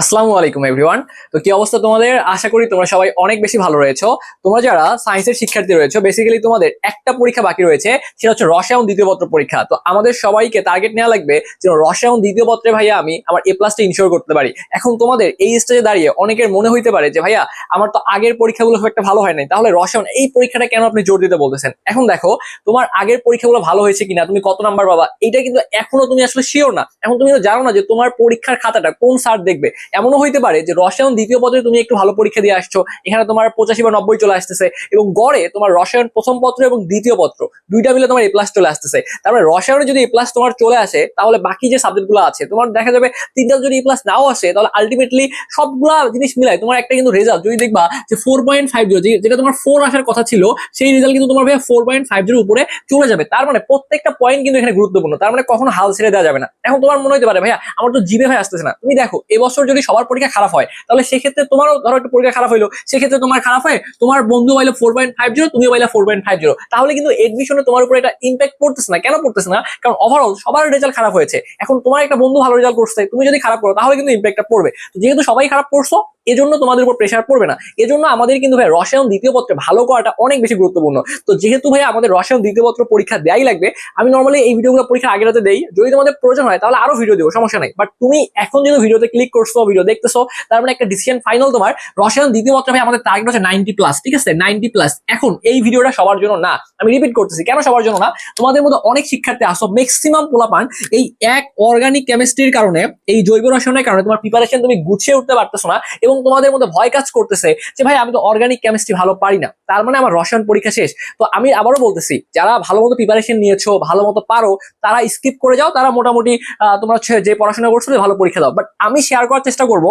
আসসালামু আলাইকুম এভরিওয়ান তো কি অবস্থা তোমাদের? আশা করি তোমরা সবাই অনেক বেশি ভালো রয়েছো। তোমরা যারা সায়েন্সের শিক্ষার্থী রয়েছো বেসিক্যালি তোমাদের একটা পরীক্ষা বাকি রয়েছে, সেটা হচ্ছে রসায়ন দ্বিতীয় পত্র পরীক্ষা। তো আমাদের সবাইকে টার্গেট নেওয়া লাগবে যে রসায়ন দ্বিতীয় পত্রে ভাইয়া আমি আমার এ প্লাসটা ইনশিওর করতে পারি। এখন তোমাদের এই স্টেজে দাঁড়িয়ে অনেকের মনে হইতে পারে যে, ভাইয়া, আমার তো আগের পরীক্ষাগুলো খুব একটা ভালো হয় নাই। তাহলে রসায়ন এই পরীক্ষাটা কেন আপনি জোর দিতে বলতেছেন? এখন দেখো, তোমার আগের পরীক্ষাগুলো ভালো হয়েছে কিনা, তুমি কত নাম্বার পাবা? এটা কিন্তু এখনও তুমি আসলে শিওর না। এখন তুমি জানো না যে তোমার পরীক্ষার খাতাটা কোন স্যার দেখবে। এমনও হইতে পারে যে রসায়ন দ্বিতীয় পত্রে তুমি একটু ভালো পরীক্ষা দিয়ে আসছো, এখানে তোমার পঁচাশি বা নব্বই চলে আসতেছে এবং গড়ে তোমার রসায়ন প্রথম পত্র এবং দ্বিতীয় পত্র, দুইটা মিলে তোমার এ প্লাস চলে আসতেছে। তারপরে রসায়নে যদি এ প্লাস তোমার চলে আসে, তাহলে বাকি যে সাবজেক্টগুলো আছে, তোমার দেখা যাবে তিনটা যদি এ প্লাস নাও আসে, তাহলে আলটিমেটলি সবগুলা জিনিস মিলায় তোমার একটা কিন্তু রেজাল্ট যদি দেখবা যে ফোর পয়েন্ট ফাইভ জিরো যেটা তোমার ফোর আসার কথা ছিল, সেই রেজাল্ট কিন্তু তোমার ভাইয়া ফোর পয়েন্ট ফাইভ জিরো উপরে চলে যাবে। তার মানে প্রত্যেকটা পয়েন্ট কিন্তু এখানে গুরুত্বপূর্ণ। তার মানে কখনো হাল ছেড়ে দেওয়া যাবে না। এখন তোমার মনে হতে পারে, ভাইয়া, আমার তো জিবে ভাই আসতেছে না। তুমি দেখো, এবছর যদি সবার পরীক্ষা খারাপ হয়, তাহলে সেক্ষেত্রে তোমারও ধরো একটু পরীক্ষা খারাপ হইল, সেক্ষেত্রে তোমার খারাপ হয়, তোমার বন্ধু পাইলো ফোর পয়েন্ট ফাইভ জিরো তুমিও পাইলে ফোর পয়েন্ট ফাইভ জিরো তাহলে কিন্তু এডমিশনে তোমার উপরে একটা ইম্প্যাক্ট পড়তেছে না। কেন পড়তেছে না? কারণ ওভারঅল সবার রেজাল্ট খারাপ হয়েছে। এখন তোমার একটা বন্ধু ভালো রেজাল্ট করছে, তুমি যদি খারাপ করো, তাহলে কিন্তু ইম্প্যাক্টটা পড়বে। যেহেতু সবাই খারাপ করছ এজন্য তোমাদের উপর প্রেশার পড়বে না। এজন্য আমাদের কিন্তু ভাই রসায়ন দ্বিতীয় পত্রে ভালো করাটা অনেক বেশি গুরুত্বপূর্ণ। তো যেহেতু ভাই আমাদের রসায়ন দ্বিতীয় পত্র পরীক্ষা দেয়াই লাগবে, আমি নর্মালি এই ভিডিওগুলো পরীক্ষা আগের রাতে দেই। যদি তোমাদের প্রয়োজন হয়, তাহলে আরও ভিডিও দেবো, সমস্যা নাই। বাট তুমি এখন যেহেতু ভিডিওতে ক্লিক করছ ভিডিও দেখতেছো, তার মানে একটা ডিসিশন ফাইনাল তোমার। রসায়ন দ্বিতীয় পত্রে ভাই আমাদের টার্গেট হচ্ছে নাইনটি প্লাস ঠিক আছে? নাইনটি প্লাস এখন এই ভিডিওটা সবার জন্য না। আমি রিপিট করতেছি, কেন সবার জন্য না? তোমাদের মধ্যে অনেক শিক্ষার্থী আসো ম্যাক্সিমাম পোলাপান এই এক অর্গানিক কেমিস্ট্রির কারণে, এই জৈব রসায়নের কারণে তোমার প্রিপারেশন তুমি গুছিয়ে উঠতে পারতেছো না। এবং তোমাদের মধ্যে ভয় কাজ করতেছে যে, ভাই, আমি তো অর্গানিক কেমিস্ট্রি ভালো পারি না। তার মানে আমার রসায়ন পরীক্ষা শেষ। তো আমি আবারও বলতেছি, যারা ভালো মতো প্রিপারেশন নিয়েছো, ভালো মতো পারো, তারা স্কিপ করে যাও, তারা মোটামুটি তোমরা যে পড়াশোনা করছ, ভালো পরীক্ষা দাও। বাট আমি শেয়ার করার চেষ্টা করব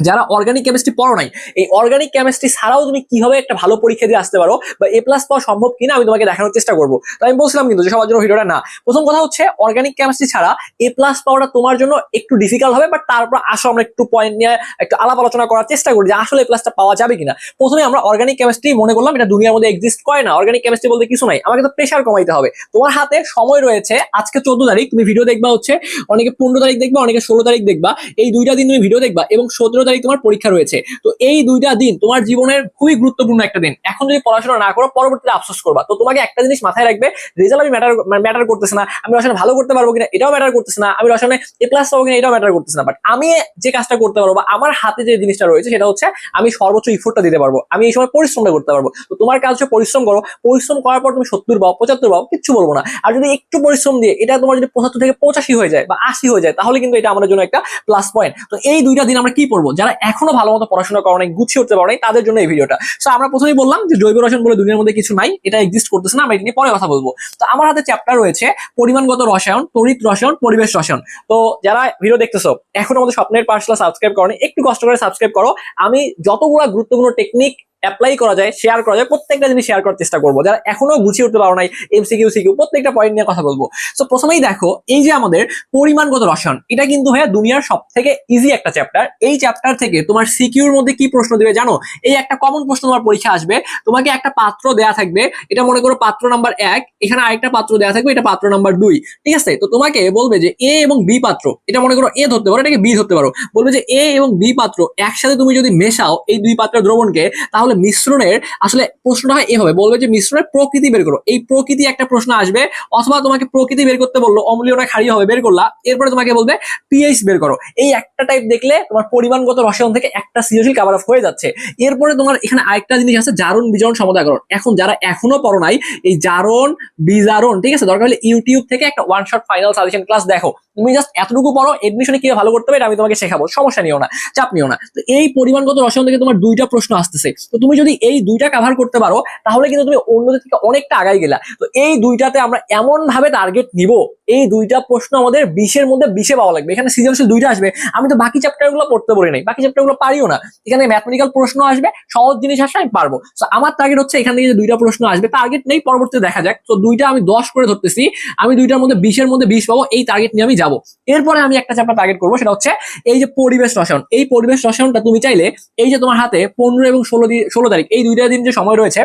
যারা অর্গানিক কেমিস্ট্রি পড়ো নাই, এই অর্গানিক কেমিস্ট্রি ছাড়াও তুমি কীভাবে একটা ভালো পরীক্ষা দিয়ে আসতে পারো বা এ প্লাস পাওয়া সম্ভব কিনা আমি তোমাকে দেখানোর চেষ্টা করব। তো আমি বলছিলাম কিন্তু যে সবার জন্য ভিডিওটা না। প্রথম কথা হচ্ছে অর্গানিক কেমিস্ট্রি ছাড়া এ প্লাস পাওয়াটা তোমার জন্য একটু ডিফিকাল্ট হবে বাট তারপর আসো আমরা একটু পয়েন্ট নিয়ে একটু আলাপ আলোচনা করার চেষ্টা করি যে আসলে এ প্লাসটা পাওয়া যাবে কিনা। প্রথমে আমরা অর্গানিক কেমিস্ট্রি মনে করলাম, এটা দুনিয়ার মধ্যে এক্সিস্ট করে না। অর্গানিক কেমিস্ট্রি বলতে কিছু নাই, আমাকে তো প্রেশার কমাইতে হবে। তোমার হাতে সময় রয়েছে, আজকে চোদ্দ তারিখ, তুমি ভিডিও দেখবা হচ্ছে, অনেকে পনেরো তারিখ দেখবা, অনেকে ষোলো তারিখ দেখবা, এই দুইটা দিন তুমি ভিডিও দেখবা এবং সতেরো তারিখ তোমার পরীক্ষা রয়েছে। তো এই দুইটা দিন তোমার জীবনের খুবই গুরুত্বপূর্ণ একটা দিন। এখন যদি পড়াশোনা না করো, পরবর্তীতে আফসোস করবা। তো তোমাকে একটা জিনিস মাথায় রাখবে রেজাল্ট আমি ম্যাটার ম্যাটার করতেছে না, আমি রসায়নে ভালো করতে পারব কিনা এটাও ম্যাটার করতেছে না, আমি রসায়নে এ প্লাস পাবো কিনা এটাও ম্যাটার করতেছে না। বাট আমি যে কাজটা করতে পারব বা আমার হাতে যে জিনিসটা রয়েছে, সেটা হচ্ছে আমি সর্বোচ্চ ইফোর্টটা দিতে পারব। আমি এই সময় পরিশ্রমটা করতে পারব। তো তোমার কাজ হচ্ছে পরিশ্রম করো। পরিশ্রম করার পর তুমি সত্তর পাও, পঁচাত্তর পাও, কিচ্ছু বলব না। আর যদি একটু পরিশ্রম দিয়ে, এটা তোমার যদি পঁচাত্তর থেকে পঁচাশি হয়ে যায় বা আশি হয়ে যায়, তাহলে কিন্তু এটা আমাদের জন্য একটা প্লাস পয়েন্ট তো এই দুইটা দিন আমরা কি পড়ব? যারা এখনও ভালো মতো পড়াশোনা করো নাই, গুছিয়ে উঠতে পারো তাদের জন্য এই ভিডিওটা। সো আমরা প্রথমেই বললাম যে জৈব রসায়ন বলে দুনিয়ার মধ্যে কিছু নাই, এটা এক্সিস্ট করতেছে না, আমরা এটা নিয়ে পরে কথা বলব। তো আমার হাতে চ্যাপ্টার রয়েছে, পরিমাণগত রসায়ন, তড়িৎ রসায়ন, পরিবেশ রসায়ন। তো যারা ভিডিও দেখতেছো, এখনও আমাদের স্বপ্নের পার্সলা সাবস্ক্রাইব করো একটু কষ্ট করে সাবস্ক্রাইব করো। আমি যতগুলো গুরুত্বপূর্ণ টেকনিক অ্যাপ্লাই করা যায় শেয়ার করা যায়, প্রত্যেকটা জিনিস শেয়ার করার চেষ্টা করব। যারা এখনও গুছিয়ে উঠতে পারো নাই এমসিকিউ সিকিউ প্রত্যেকটা পয়েন্ট নিয়ে কথা বলব। তো প্রথমেই দেখো, এই যে আমাদের পরিমাণগত রসায়ন, এটা কিন্তু ভাইয়া দুনিয়ার সব থেকে ইজি একটা চ্যাপ্টার এই চ্যাপ্টার থেকে তোমার সিকিউর মধ্যে কি প্রশ্ন দেবে জানো? এই একটা কমন প্রশ্ন তোমার পরীক্ষা আসবে, তোমাকে একটা পাত্র দেয়া থাকবে, এটা মনে করো পাত্র নাম্বার এক, এখানে আরেকটা পাত্র দেয়া থাকবে, এটা পাত্র নাম্বার দুই, ঠিক আছে? তো তোমাকে বলবে যে এ এবং বি পাত্র, এটা মনে করো এ ধরতে পারো, এটাকে বি ধরতে পারো। বলবে যে এ এবং বি পাত্র একসাথে তুমি যদি মেশাও, এই দুই পাত্রের দ্রবণকে, তাহলে মিশ্রণের আসলে প্রশ্নটা হয় এভাবে। বলবে যে মিশ্রণের প্রকৃতি বের করো। এই প্রকৃতি একটা প্রশ্ন আসবে, অথবা তোমাকে প্রকৃতি বের করতে বলল অম্লীয় না ক্ষারীয় হবে বের করলা, এরপরে তোমাকে বলবে পিএইচ বের করো। এই একটা টাইপ দেখলে তোমার পরিমাণগত রসায়ন থেকে একটা সৃজনশীল কাভার অফ হয়ে যাচ্ছে। এরপরে তোমার এখানে আরেকটা জিনিস আছে, জারণ বিজারণ সমতাকরণ। এখন যারা এখনও পড়ো নাই, এই জারণ, বিজারণ, ঠিক আছে? দরকার হলে ইউটিউব থেকে একটা one shot final suggestion class দেখো। তুমি জাস্ট এতটুকু পড়ো এডমিশনে কীভাবে ভালো করতে হবে এটা আমি তোমাকে শেখাবো, সমস্যা নিও না, চাপ নিও না। তো এই পরিমাণগত রসায়ন থেকে তোমার দুইটা প্রশ্ন আসতেছে। তো তুমি যদি এই দুইটা কাভার করতে পারো, তাহলে কিন্তু তুমি অন্যদের থেকে অনেকটা আগাই গেলা। তো এই দুইটাতে আমরা এমন ভাবে টার্গেট নিব, এই দুইটা প্রশ্ন আমাদের বিশের মধ্যে বিশে পাওয়া লাগবে। এখানে সৃজনশীল দুইটা আসবে। আমি তো বাকি চ্যাপ্টারগুলো পড়তে পারি নাই, বাকি চ্যাপ্টারগুলো পারিও না। এখানে ম্যাথমেটিক্যাল প্রশ্ন আসবে, সহজ জিনিস আসবে আমি পারব। তো আমার টার্গেট হচ্ছে এখান থেকে যে দুইটা প্রশ্ন আসবে টার্গেট নেই, পরবর্তীতে দেখা যাক। তো দুইটা আমি দশ করে ধরতেছি, আমি দুইটার মধ্যে বিশের মধ্যে বিশ পাবো, এই টার্গেট নিয়ে আমি যাব। এরপরে আমি একটা চ্যাপ্টার টার্গেট করব, সেটা হচ্ছে এই যে পরিবেশ রসায়ন। এই পরিবেশ রসায়নটা তুমি চাইলে, এই যে তোমার হাতে পনেরো এবং ষোলো দি- ষোলো তারিখ। এই দুইটা দিন যে সময় রয়েছে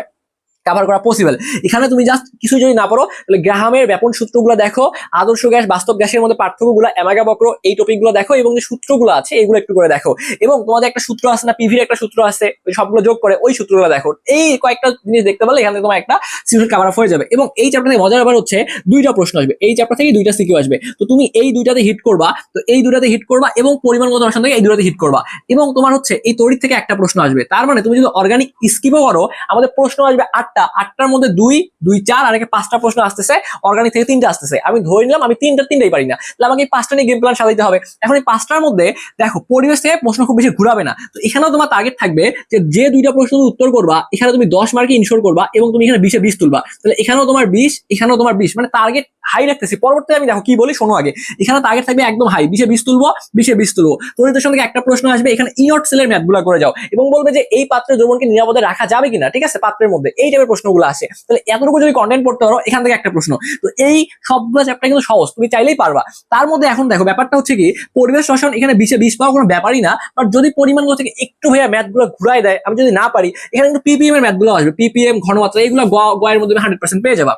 কাভার করা পসিবল এখানে তুমি জাস্ট কিছু যদি না পারো, তাহলে গ্রাহামের ব্যাপন সূত্রগুলো দেখো, আদর্শ গ্যাস, বাস্তব গ্যাসের মধ্যে পার্থক্যগুলো, অ্যামাগা বক্র, এই টপিকগুলো দেখো, এবং যে সূত্রগুলো আছে, এগুলো একটু করে দেখো। এবং তোমাদের একটা সূত্র আছে না পিভির একটা সূত্র আছে সবগুলো যোগ করে ওই সূত্রগুলো দেখো। এই কয়েকটা জিনিস দেখতে পারলে এখান তোমার একটা সিজন কাভার আপ হয়ে যাবে। এবং এই চ্যাপ্টার থেকে মজার ব্যাপার হচ্ছে, দুইটা প্রশ্ন আসবে। এই চ্যাপ্টার থেকে দুইটা সিকিউ আসবে। তো তুমি এই দুইটাতে হিট করবা, তো এই দুটাতে হিট করবা, এবং পরিমাণ মতো আসন থেকে এই দুটাতে হিট করবা। এবং তোমার হচ্ছে, এই তড়িৎ থেকে একটা প্রশ্ন আসবে। তার মানে তুমি যদি অর্গানিক স্কিপও করো, আমাদের প্রশ্ন আসবে আটটা আটটার মধ্যে দুই দুই, চার, আর পাঁচটা প্রশ্ন আসতেছে অর্গানিক থেকে তিনটা আসতেছে। আমি ধরে নিলাম, আমি তিনটা তিনটাই পারি না। তাহলে আমাকে এই পাঁচটা নিয়ে গেম প্ল্যান সাজাইতে হবে। এখন এই পাঁচটার মধ্যে দেখো, পরিবেশ থেকে প্রশ্ন খুব বেশি ঘুরাবে না। তো এখানেও তোমার টার্গেট থাকবে যে যে দুইটা প্রশ্ন তুমি উত্তর করবা, এখানে তুমি দশ মার্কে ইনশোর করবা এবং তুমি এখানে বিশে বিশ তুলবা। তাহলে এখানেও তোমার বিশ, এখানেও তোমার বিশ। মানে টার্গেট হাই রাখতেছি। পরবর্তীতে আমি দেখো কি বলি, শোনো আগে। এখানে টার্গেট থাকবে একদম হাই বিশে বিশ তুলবো, বিশে বিশ তুলবো। তরিতের সঙ্গে একটা প্রশ্ন আসবে, এখানে ইনট সেলের ম্যাথগুলো করে যাও এবং বলবে যে এই পাত্রের যৌবনকে নিরাপদে রাখা যাবে কিনা, ঠিক আছে? পাত্রের মধ্যে। এই টাইপের প্রশ্নগুলো আসে। তাহলে এতটুকু যদি কন্টেন্ট পড়তে পারো, এখান থেকে একটা প্রশ্ন। তো এই সবগুলো চ্যাপ্টার কিন্তু সহজ, তুমি চাইলেই পারবা। তার মধ্যে এখন দেখো, ব্যাপারটা হচ্ছে কি, পরিবেশ রসায়ন এখানে বিশে, বিশ পাওয়া কোনো ব্যাপারই না বাট যদি পরিমাণগুলো থেকে একটু ভাইয়া ম্যাথগুলো ঘুরাই দেয়, আমি যদি না পারি, এখানে কিন্তু পিপিএম এর ম্যাথগুলো আসবে। পিপিএম ঘনমাত্রা এগুলো গয়ের মধ্যে হান্ড্রেড পার্সেন্ট পেয়ে যাবা।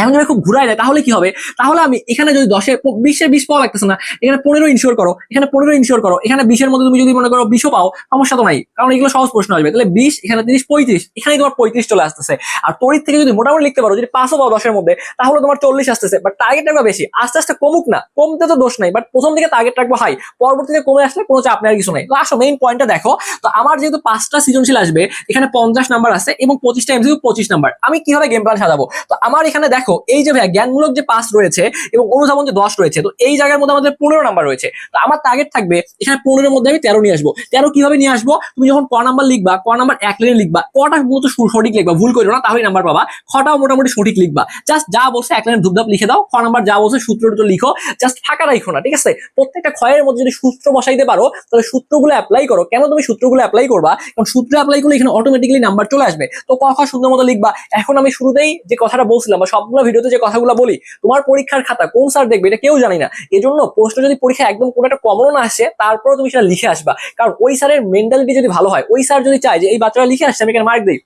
এখন যদি খুব ঘুরাই দেয়, তাহলে কি হবে? তাহলে আমি এখানে যদি দশে বিশে বিশ পাওয়া লাগতেছে না, এখানে পনেরো ইনশিওর করো, এখানে পনেরো ইনশিওর করো, এখানে বিশের মধ্যে তুমি যদি মনে করো বিশও পাও, সমস্যা তো নাই। কারণ এগুলো সহজ প্রশ্ন আসবে। তাহলে বিশ, এখানে তিরিশ, পঁয়ত্রিশ এখানে তোমার পঁয়ত্রিশ চলে আসতেছে। আর তড়িৎ থেকে যদি মোটামুটি লিখতে পারো, যদি পাঁচও পাও দশের মধ্যে, তাহলে তোমার চল্লিশ আসতেছে। বাট টার্গেট রাখবে বেশি। আস্তে আস্তে কমুক না। কমতে তো দোষ নাই বাট প্রথম দিকে টার্গেট রাখব হাই পরবর্তীতে কমে আসলে কোনো চাপ নেওয়ার কিছু নেই। তো আসো মেইন পয়েন্টটা দেখো। তো আমার যেহেতু পাঁচটা সৃজনশীল আসবে, এখানে পঞ্চাশ নাম্বার আছে এবং পঁচিশটা এমসিকিউ পঁচিশ নাম্বার আমি কীভাবে গেম প্ল্যান সাজাবো? তো আমার এখানে দেখো এই যে ভাইয়া, জ্ঞানমূলক যে পাস রয়েছে এবং অনুধাবন যে দশ রয়েছে, তো এই জায়গার মধ্যে আমাদের পনেরো নাম্বার রয়েছে। তো আমার টার্গেট থাকবে, এখানে পনেরোর মধ্যে আমি তেরো নিয়ে আসব। তেরো কীভাবে নিয়ে আসব? তুমি যখন ক নাম্বার লিখবা, ক নাম্বার এক লাইনে লিখবা, কটা সু- সঠিক লিখবা, ভুল করো না তাহলে নাম্বার পাবা। খটাও মোটামুটি সঠিক লিখবা। জাস্ট যা বলছে এক লাইনে ধুপধাপ লিখে দাও, খ নাম্বার যা বলছে সূত্র টুত্র লিখো জাস্ট ফাঁকা রাখো না, ঠিক আছে? প্রত্যেকটা ক্ষয়ের মধ্যে যদি সূত্র বসাইতে পারো, তাহলে সূত্রগুলো অ্যাপ্লাই করো। কেন তুমি সূত্রগুলো অ্যাপ্লাই করবা? কারণ সূত্র অ্যাপ্লাই করলে এখানে অটোমেটিক্যালি নাম্বার চলে আসবে। তো ক খ সুন্দর মতো লিখবা। এখন আমি শুরুতেই যে কথাটা বলছিলাম বা সবগুলো ভিডিওতে যে কথাগুলো বলি, তোমার পরীক্ষার খাতা, কোন স্যার দেখবে এটা কেউ জানি না। এজন্য প্রশ্ন যদি পরীক্ষা একদম কোনো একটা কমনও না আসে তারপরে তুমি সেটা লিখে আসবা। কারণ ওই স্যারের মেন্টালিটি যদি ভালো হয়, ওই স্যার যদি চায় যে এই বাচ্চারা লিখে আসছে, আমি এখানে মার্ক দিই।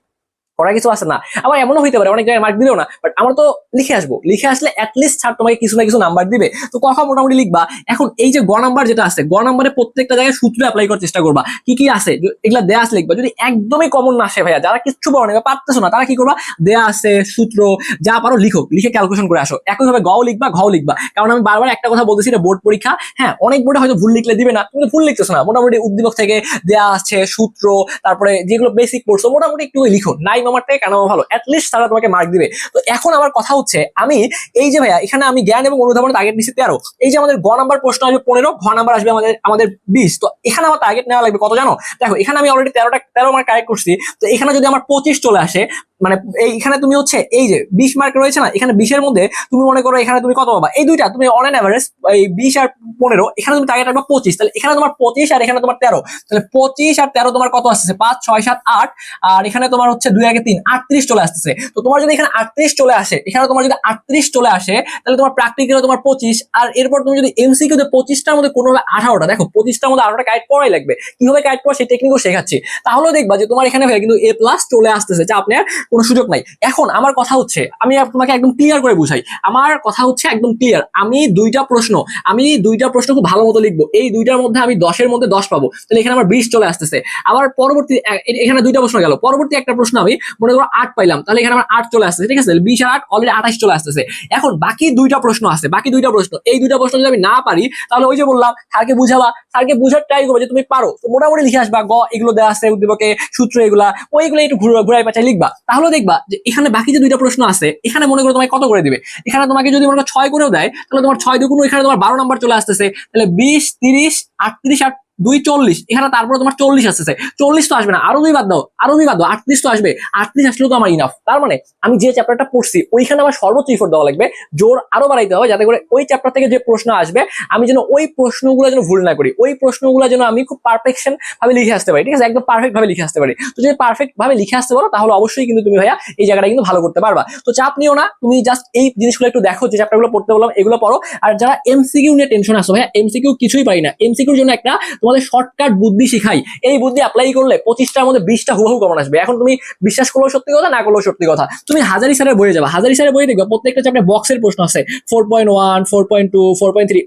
করা কিছু আছে না। আবার এমনও হইতে পারে, অনেক জায়গায় মার্ক দিলেও না বাট আমরা তো লিখে আসব। লিখে আসলে অ্যাটলিস্ট ছাড় তোমাকে কিছু না কিছু নাম্বার দিবে। তো কথা মোটামুটি লিখবা। এখন এই যে গ নাম্বার যেটা আছে, গ নাম্বারে প্রত্যেকটা জায়গায় সূত্র অ্যাপ্লাই করার চেষ্টা করবা। কি কি আছে? এগুলা দেয়া আছে লিখবা। যদি একদমই কমন না আসে ভাইয়া, যারা কিচ্ছু পারো না পারতেছো না, তারা কি করবা? দেয়া আছে সূত্র, যা পারো লিখো, লিখে ক্যালকুলেশন করে আসো। একইভাবে গও লিখবা, ঘও লিখবা। কারণ আমি বারবার একটা কথা বলতেছি, এটা বোর্ড পরীক্ষা। হ্যাঁ অনেক বোর্ডে হয়তো ভুল লিখলে দিবে না তুমি ভুল লিখতেছো না। মোটামুটি উদ্দীপক থেকে দেয়া আছে সূত্র, তারপরে যেগুলো বেসিক পড়ছো মোটামুটি একটু লিখো। নাই মামার থেকে কেন ভালো। অ্যাটলিস্ট তারা তোমাকে মার্ক দিবে। তো এখন আমার কথা হচ্ছে, আমি, এই যে ভাইয়া, এখানে আমি জ্ঞান এবং অনুধাবনের টার্গেট নিচ্ছি তেরো। এই যে আমাদের গ নাম্বার প্রশ্ন আসবে পনেরো, ঘ নাম্বার আসবে আমাদের আমাদের বিশ। তো এখানে আমার টার্গেট নেওয়া লাগবে, কত জানো? দেখো, এখানে আমি অলরেডি তেরোটা, তেরো মার্ক কারেক্ট করছি। তো এখানে যদি আমার পঁচিশ চলে আসে মানে এইখানে তুমি হচ্ছে এই যে বিশ মার্ক রয়েছে না, এখানে বিশের মধ্যে তুমি মনে করো এখানে তুমি কত পাবা? এই দুইটা তুমি অন অ্যাভারেজ এই বিশ আর পনেরো, এখানে তুমি টার্গেট রাখবা পঁচিশ, তাহলে এখানে তোমার পঁচিশ আর এখানে তোমার তেরো, তাহলে পঁচিশ আর তেরো তোমার কত আসতেছে? পাঁচ, ছয়, সাত, আট, আর এখানে তোমার হচ্ছে দুই আগে তিন, আটত্রিশ চলে আসতেছে। তো তোমার যদি এখানে আটত্রিশ চলে আসে, এখানে তোমার যদি আটত্রিশ চলে আসে, তাহলে তোমার প্র্যাকটিক্যালে তোমার পঁচিশ, আর এরপর তুমি যদি এমসিকিউ তে পঁচিশটার মধ্যে কোনোভাবে আঠারোটা, দেখো পঁচিশটার মধ্যে আঠারোটা গাইড করাই লাগবে। কীভাবে গাইড করা সেই টেকনিকও শেখাচ্ছি। তাহলেও দেখবা যে তোমার এখানে কিন্তু এ প্লাস চলে আসতেছে। যা আপনার কোনো সুযোগ নাই। এখন আমার কথা হচ্ছে, আমি তোমাকে একদম ক্লিয়ার করে বুঝাই। আমার কথা হচ্ছে একদম ক্লিয়ার আমি দুইটা প্রশ্ন, আমি দুইটা প্রশ্ন খুব ভালো মতো লিখব। এই দুইটার মধ্যে আমি দশের মধ্যে দশ পাবো। তাহলে এখানে আমার বিশ চলে আসতেছে। আবার পরবর্তী এখানে দুইটা প্রশ্ন গেল। পরবর্তী একটা প্রশ্ন আমি, মনে করো আট পাইলাম, তাহলে এখানে আমার আট চলে আসতেছে। ঠিক আছে? বিশ আর আট অলরেডি আঠাশ চলে আসতেছে। এখন বাকি দুইটা প্রশ্ন আছে, বাকি দুইটা প্রশ্ন। এই দুইটা প্রশ্ন যদি আমি না পারি, তাহলে ওই যে বললাম, স্যারকে বুঝাবা। স্যারকে বুঝার ট্রাই করবে যে তুমি পারো। মোটামুটি লিখে আসবা, গ, এগুলো দেওয়া আছে উদ্দীপকে, সূত্র এগুলা, ওইগুলো একটু ঘুরে, ঘুরাই পাচাই লিখবা। তাহলে দেখবা যে এখানে বাকি যে দুইটা প্রশ্ন আছে, এখানে মনে করো তোমায় কত করে দিবে? এখানে তোমাকে যদি মনে করো ছয় করেও দেয়, তাহলে তোমার ছয় দুগুণ এখানে তোমার বারো নাম্বার চলে আসতেছে। তাহলে বিশ, তিরিশ, আটত্রিশ আর দুই চল্লিশ, এখানে তারপরে তোমার চল্লিশ আসতেছে চল্লিশ তো আসবে না, আরও দুই বাদ দাও, আরও দুই বাদ দাও, আটত্রিশ তো আসবে। আটত্রিশ আসলেও তো আমার ইনাফ তার মানে আমি যে চ্যাপ্টারটা পড়ছি, ওইখানে আমার সর্বোচ্চ ইফোর্ট দেওয়া লাগবে, জোর আরও বাড়াইতে হবে যাতে করে ওই চ্যাপ্টার থেকে যে প্রশ্ন আসবে, আমি যেন ওই প্রশ্নগুলো যেন ভুল না করি, ওই প্রশ্নগুলো যেন আমি খুব পারফেকশন ভাবে লিখে আসতে পারি, ঠিক আছে? একদম পারফেক্ট ভাবে লিখে আসতে পারি। তো যদি পারফেক্ট ভাবে লিখে আসতে পারো, তাহলে অবশ্যই কিন্তু তুমি ভাইয়া এই জায়গাটা কিন্তু ভালো করতে পারবা। তো চাপ নিও না, তুমি জাস্ট এই জিনিসগুলো একটু দেখো, যে চ্যাপ্টারগুলো পড়তে বললাম, এগুলো পড়ো। আর যারা এমসিকিউ নিয়ে টেনশন আসো ভাইয়া এমসিকিউ কিছুই পারি না। এমসিকিউর জন্য একটা তোমাদের তোমাদের শর্টকাট বুদ্ধি শিখাই। এই বুদ্ধি অ্যাপ্লাই করলে পঁচিশটার মধ্যে বিশটা হুবহু কমন আসবে। এখন তুমি বিশ্বাস করলেও সত্যি কথা, না করলেও সত্যি কথা। তুমি হাজারি স্যারের বইয়ে যাবে। হাজারি স্যারের বইয়ে দেখবে প্রত্যেকটা চ্যাপ্টারে বক্সের প্রশ্ন আছে। Four point one four point two four point three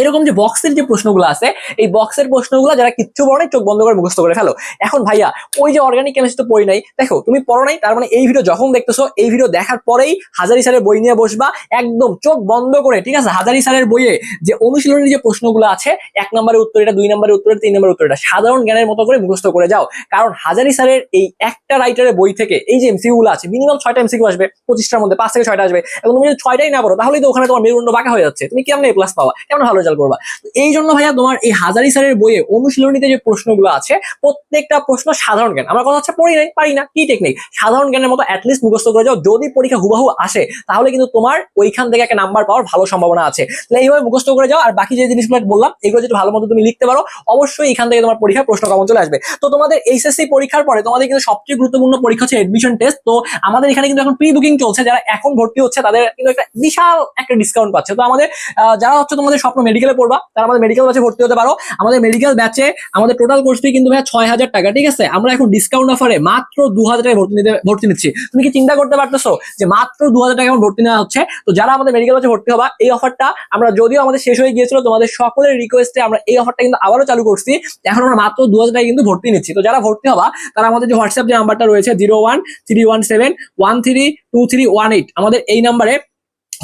এরকম যে বক্সের যে প্রশ্নগুলো আছে, এই বক্সের প্রশ্নগুলো যারা কিচ্ছু পড়ে চোখ বন্ধ করে মুখস্থ করে ফেলো। এখন ভাইয়া, ওই যে অর্গানিক কেমিস্ট্রি তো পড়ি নাই, দেখো, তুমি পড়ো নাই, তার মানে এই ভিডিও যখন দেখতেছো, এই ভিডিও দেখার পরেই হাজারি স্যারের বই নিয়ে বসবা, একদম চোখ বন্ধ করে, ঠিক আছে? হাজারি স্যারের বইয়ে যে অনুশীলনের যে প্রশ্নগুলো আছে, এক নম্বরের উত্তর এটা দুই নম্বরের উত্তর তিন নম্বরের উত্তর এটা সাধারণ জ্ঞানের মতো করে মুখস্থ করে যাও। কারণ হাজারি স্যারের এই একটা রাইটারের বই থেকে, এই যে এমসিকিউ গুলো আছে মিনিমাম ছয়টা এমসিকিউ আসবে, পঁচিশটার মধ্যে পাঁচ থেকে ছয়টা আসবে। এবং তুমি যদি ছয়টাই না পড়ো, তাহলেই তো ওখানে তোমার মেরুদণ্ড বাঁকা হয়ে যাচ্ছে। তুমি কেমন এ প্লাস পাওয়া কেমন ভালো রেজাল্ট করবা। এই জন্য ভাইয়া তোমার এই হাজারি স্যারের বইয়ে অনুশীলনীতে যে প্রশ্নগুলো আছে, প্রত্যেকটা প্রশ্ন সাধারণ জ্ঞান। আমার কথা হচ্ছে পড়ি নাই, পারি না, কি টেকনিক সাধারণ জ্ঞানের মতো অ্যাটলিস্ট মুখস্থ করে যাও, যদি পরীক্ষা হুবাহু আসে, তাহলে কিন্তু তোমার ওইখান থেকে একটা নাম্বার পাওয়ার ভালো সম্ভাবনা আছে। তাহলে এইভাবে মুখস্থ করে যাও, আর বাকি যে জিনিসগুলো বললাম, এগুলো যদি ভালো মতো তুমি লিখতে পারো, অবশ্যই এখান থেকে তোমার পরীক্ষার প্রশ্ন কমন চলে আসবে। তো তোমাদের এইচএসসি পরীক্ষার পরে তোমাদের কিন্তু সবচেয়ে গুরুত্বপূর্ণ পরীক্ষা হচ্ছে এডমিশন টেস্ট তো আমাদের এখানে কিন্তু এখন প্রি বুকিং চলছে, যারা এখন ভর্তি হচ্ছে, তাদের কিন্তু একটা বিশাল একটা ডিসকাউন্ট পাচ্ছে। তো আমাদের যারা হচ্ছে তোমাদের স্বপ্ন মেডিকেলে পড়বা তারা আমাদের মেডিকেল ব্যাচে ভর্তি হতে পারো। আমাদের মেডিকেল ব্যাচে আমাদের টোটাল কোর্স ফি কিন্তু ভাই ছয় হাজার টাকা, ঠিক আছে? আমরা এখন ডিসকাউন্ট অফারে মাত্র দু হাজার টাকা ভর্তি নিতে ভর্তি নিচ্ছি। তুমি কি চিন্তা করতে পারতেছো যে মাত্র দু হাজার টাকা এখন ভর্তি নেওয়া হচ্ছে? তো যারা আমাদের মেডিকেল ব্যাচে ভর্তি হবা, এই অফারটা আমরা যদিও আমাদের শেষ হয়ে গিয়েছিল, তোমাদের সকলের রিকোয়েস্টে আমরা এই অফারটা কিন্তু আবারও চালু করছি। এখন আমরা মাত্র দু হাজার টাকা কিন্তু ভর্তি নিচ্ছি। তো যারা ভর্তি হবা, তারা আমাদের যে হোয়াটসঅ্যাপ যে নাম্বারটা রয়েছে zero one three one seven one three two three one eight আমাদের এই নাম্বারে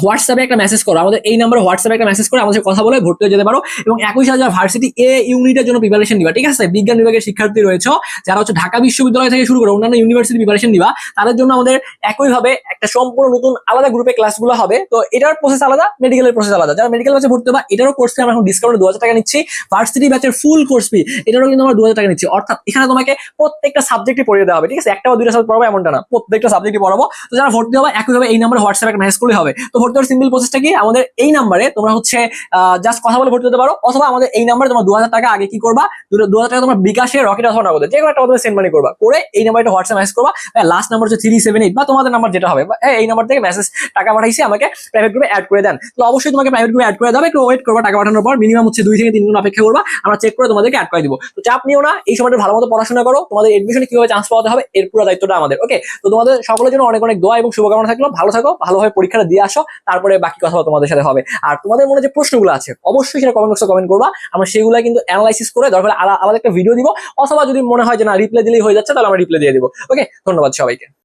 হোয়াটসঅ্যাপে একটা মেসেজ করো। আমাদের এই নাম্বারে হোয়াটসঅ্যাপে একটা মেসেজ করে আমাদের কথা বলে ভর্তি হয়ে যেতে পারো এবং একুশ হাজার ভার্সিটি এ ইউনিটের জন্য প্রিপারেশন নিবা, ঠিক আছে? বিজ্ঞান বিভাগের শিক্ষার্থী রয়েছে, যারা হচ্ছে ঢাকা বিশ্ববিদ্যালয় থেকে শুরু করে অন্যান্য ইউনিভার্সিটি প্রিপারেশন নিবা, তাদের জন্য আমাদের একইভাবে একটা সম্পূর্ণ নতুন আলাদা গ্রুপে ক্লাসগুলো হবে। তো এটার প্রসেস আলাদা মেডিকেলের প্রসেস আলাদা। যারা মেডিকেল ব্যাচে ভর্তি হবা, এটারও কোর্স আমরা এখন ডিসকাউন্টে দু হাজার টাকা নিচ্ছি। ভার্সিটি ব্যাচের ফুল কোর্স ফি এটারও কিন্তু আমরা দু হাজার টাকা নিচ্ছি। অর্থাৎ এখানে তোমাকে প্রত্যেকটা সাবজেক্টে পড়িয়ে দেওয়া হবে, ঠিক আছে? একটা বা দুইটা সাবজেক্ট পড়াবো, এমনটা না। প্রত্যেকটা সাবজেক্টে পড়াবো। তো যারা ভর্তি হবে, একইভাবে এই নাম্বারে হোয়াটসঅ্যাপে একটা মেসেজ করলে হবে। তো ভর্তি হওয়ার সিম্পল প্রসেসটা কি? আমাদের এই নাম্বারে তোমরা হচ্ছে জাস্ট কথা বলে ভর্তি হতে পারো, অথবা আমাদের এই নাম্বারে তোমার দু টাকা আগে কি করবা? দু হাজার টাকা তোমার বিকাশে রকেট অথবা নগদে যে কোনো একটা সেন্ড মানি করবা। করে এই নাম্বারটা হোয়াটসঅ্যাপ মেসেজ করবা। লাস্ট নাম্বার হচ্ছে থ্রি সেভেন এইট বা তোমাদের নাম্বার যেটা হবে। এই নাম্বার থেকে মেসেজ টাকা পাঠাইছি, আমাকে প্রাইভেট গ্রুপে অ্যাড করে দেন। তো অবশ্যই তোমাকে প্রাইভেট গ্রুপে অ্যাড করে দেবে একটু ওয়েট করবা টাকা পাঠানোর পর। মিনিমাম হচ্ছে দুই থেকে তিন দিন অপেক্ষা করবা। আমরা চেক করে তোমাদেরকে অ্যাড করে দিব। তো চাপ নিও না। এই সময়টা ভালো মতো পড়াশোনা করো। তোমাদের এডমিশনে কীভাবে চান্স পাওয়াতে হবে, এর পুরো দায়িত্বটা আমাদের। ওকে তো তোমাদের সকলের জন্য অনেক অনেক দোয়া এবং শুভকামনা থাকল। ভালো থাকো, ভালোভাবে পরীক্ষাটা দিয়ে আসো। তারপরে বাকি কথা তোমাদের সাথে হবে। আর তোমাদের মনে যে প্রশ্নগুলো আছে, অবশ্যই সেটা কমেন্ট বক্সে কমেন্ট করবা। আমরা সেগুলো কিন্তু অ্যানালাইসিস করে, দরকার আলাদা একটা ভিডিও দিব, অথবা যদি মনে হয় যে না রিপ্লাই দিলেই হয়ে যাচ্ছে, তাহলে আমরা রিপ্লাই দিয়ে দিব। ওকে ধন্যবাদ সবাইকে।